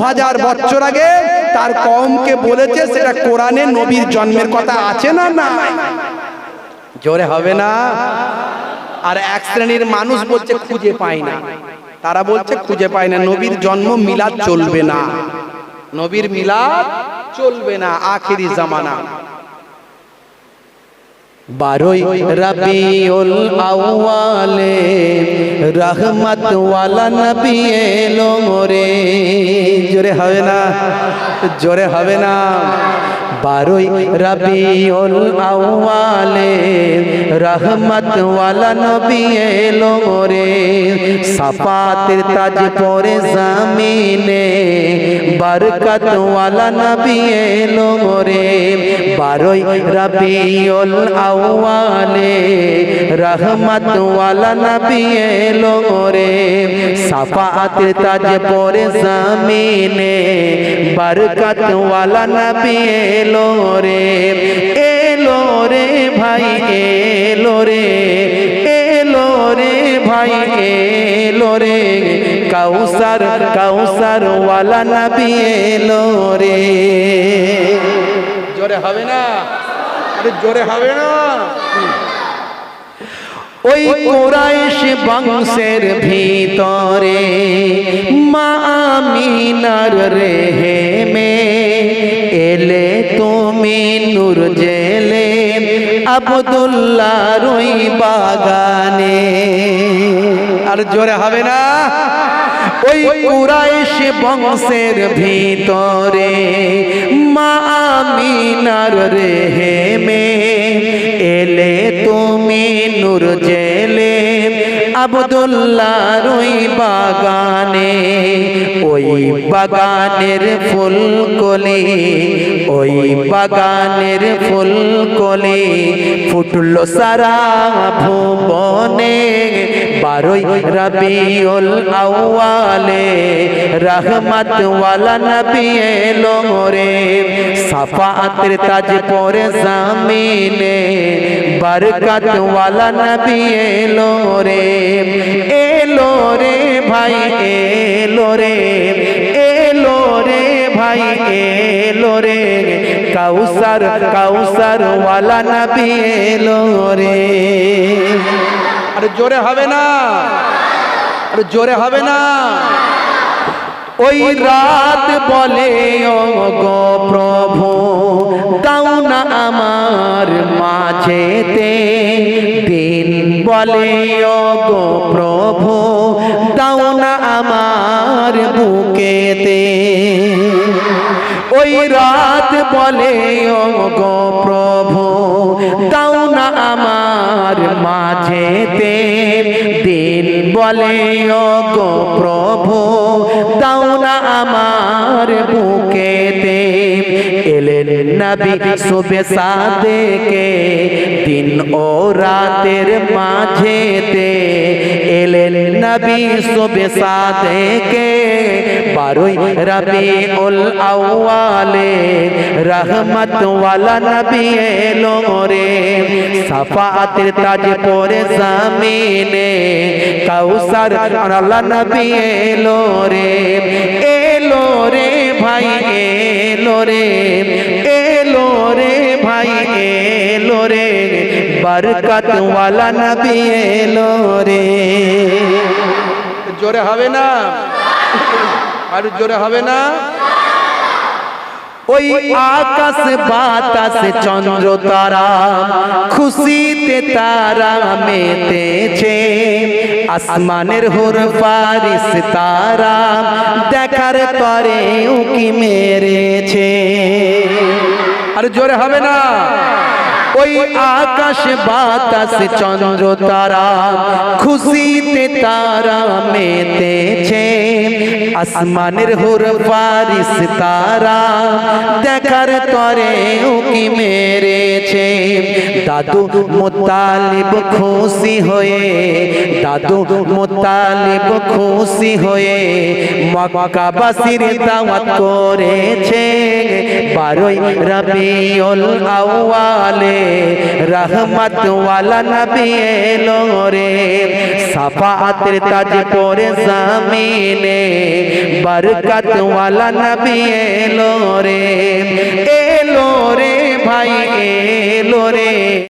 হাজার বছর আগে তার কমকে বলেছে সেটা কোরআনে নবীর জন্মের কথা আছে না না জোরে হবে না? আর এক শ্রেণির মানুষ বলছে খুঁজে পায় না। তারা বলছে খুঁজে পায় না। নবীর জন্ম মিলাদ চলবে না। নবীর মিলাদ চলবে না আখেরি জামানা। বারোই রবিউল আউয়ালে রহমত ওয়ালা নবী এলো। জোরে হবে না জোরে হবে না। বারোই রবিউল আউয়ালে রহমত ওয়ালা নবী এলো রে সাফাতের তাজ পরে জামিনে বরকত ওয়ালা নবী এলো রে বারোই রবিউল আউয়ালে রহমত ওয়ালা নবী এলো রে সাফাতের পরে জামিনে বরকত নবী এলো রে এলো রে ভাই এলো রে এলো রে ভাই এলো রে। কাউসার কাউসার ওয়ালা নবী এলো রে। জোরে হবে না? আরে জোরে হবে না। ওই কোরাইশ বংশের ভিতরে মা আমিনার রেহে মে এলে তুমি নূর জেলে আবদুল্লাহ রই বাগানে। আর জোরে হবে না? ওই কুরাইশ বংশের ভিতরে মা আমিনার রেহে মে এলে তুমি নূর জেলে। আবদুল্লাহ রুই বাগানে ওই বাগানের ফুল কলি ওই বাগানের ফুল কলি ফুটলো সারা ভুবনে। বারোই রবিউল আউয়ালে রহমত ওয়ালা নবী এলো রে সাফাতের তাজ পরে জামিনে বরকত ওয়ালা নবী এলো রে এলো রে ভাই এলো রে। এলো রে ভাই এলো রে। কাউসার কাউসার ওয়ালা নবী এলো রে আরে জোরে হবে না। আরে জোরে হবে না। ওই রাত বলে ও প্রভু, দাও না আমার মাঝেতে। দিন বলে গো প্রভু, দাও না আমার বুকেতে। ওই রাত বলে গো প্রভু, দাও মাঝেতে দিন বলে গো প্রভু, দাও না আমার বুকেতে এলেন নবী সুবে সাদেকে, দিন ও রাতের মাঝেতে নবী সুবে সাদেকে, বারোই রবি উল আউয়ালে রহমত ওয়ালা নবী এলো রে সাফাতের তাজ পরে জামিনে, কাউসার আল্লাহ নবী এলো রে এলো রে ভাই, এলো রে এলো রে ভাই, এলো রে বরকত ওয়ালা নবী এলো রে। জোরে হবে না? আর জোরে হবে না? ওই আকাশ বাতাস চন্দ্র তারা খুশিতে তারা মেতেছে। আসমানের হুর পারিস তারা দেখার তরে উকি মেরেছে। আর জোরে হবে না? ওই আকাশ বাতাস চন্দ্র তারা, খুশিতে তারা মেতেছে। আসমানের হুর পারিস তারা, দেখার তরে উকি মেরেছে। দাদু মোতালিব খুশি হয়ে, দাদু মোতালিব খুশি হয়ে মক্কাবাসীর দাওয়াত করেছে। বারোই রবিউল আউয়ালে রহমত ওয়ালা নবী এলো রে। সাফাতের তাজ পরে জমিনে বরকত ওয়ালা নবী এলো রে। এলো রে ভাই, এলো রে।